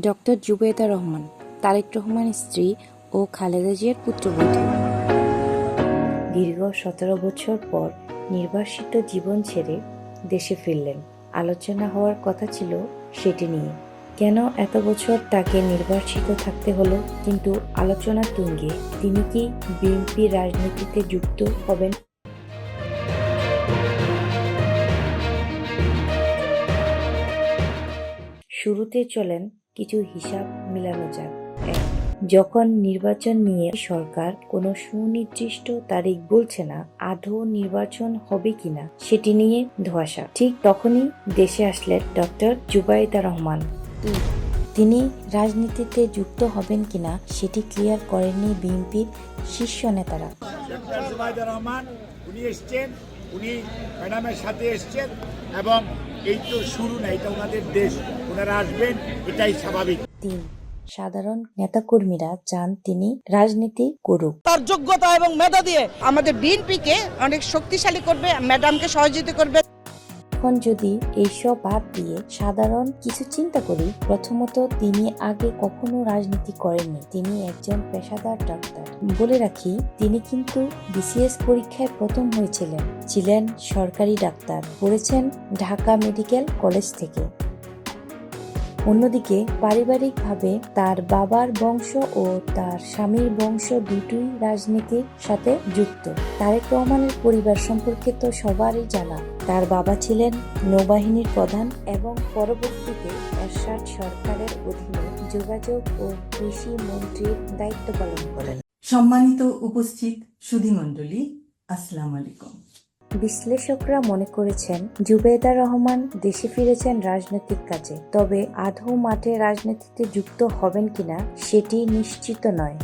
Doctor Zubeda Rahman, Tarique রহমানের স্ত্রী ও খালেদা জিয়ার পুত্রবধূ। দীর্ঘ সতেরো বছর পর নির্বাসিত জীবন ছেড়ে দেশে ফিরলেন। আলোচনা হওয়ার কথা ছিল সেটি নিয়ে। কেন এত বছর তাকে নির্বাসিত থাকতে হলো? কিন্তু আলোচনা তুঙ্গে, তিনি কি বিএনপি রাজনীতিতে যুক্ত হবেন? শুরুতে চলেন কিছু হিসাব মিলানো যাক। এক, যখন নির্বাচন নিয়ে সরকার কোনো সুনির্দিষ্ট তারিখ বলছে না আদৌ নির্বাচন হবে কিনা সেটি নিয়ে ধোয়াশা। ঠিক তখনই দেশে আসলেন ডক্টর জুবাইদা রহমান। তিনি রাজনীতিতে যুক্ত হবেন কিনা সেটি ক্লিয়ার করেননি বিএনপির শীর্ষ নেতারা। রহমান উনি এসছেন উনি ম্যাডামের সাথে এসছেন এবং এই তো শুরু না এটা ওনাদের দেশ। ওনারা আসবেন এটাই স্বাভাবিক। তিন সাধারণ নেতাকর্মীরা চান তিনি রাজনীতি করুক। তার যোগ্যতা এবং মেধা দিয়ে আমাদের বিএনপিকে অনেক শক্তিশালী করবে ম্যাডামকে সহযোগিতা করবে। এখন যদি এইসব বাদ দিয়ে সাধারণ কিছু চিন্তা করি প্রথমত তিনি আগে কখনো রাজনীতি করেননি। তিনি একজন পেশাদার ডাক্তার। বলে রাখি তিনি কিন্তু বিসিএস পরীক্ষায় প্রথম হয়েছিলেন। ছিলেন সরকারি ডাক্তার। পড়েছেন ঢাকা মেডিকেল কলেজ থেকে। অন্যদিকে পারিবারিকভাবে তার বাবার বংশ ও তার স্বামীর বংশ দুটোই রাজনীতির সাথে যুক্ত। তারেক রহমানের পরিবার সম্পর্কে তো সবারই জানা। তার বাবা ছিলেন নৌবাহিনীর প্রধান এবং পরবর্তীতে এরশাদ সরকারের অধীনে যোগাযোগ ও কৃষি মন্ত্রীর দায়িত্ব পালন করেন। সম্মানিত উপস্থিত সুধীমণ্ডলী, আসসালামু আলাইকুম। বিশ্লেষকরা মনে করেছেন জুবেদা রহমান দেশে ফিরেছেন রাজনৈতিক কাজে। তবে আধৌ মাঠে রাজনীতিতে যুক্ত হবেন কিনা, সেটি নিশ্চিত নয়।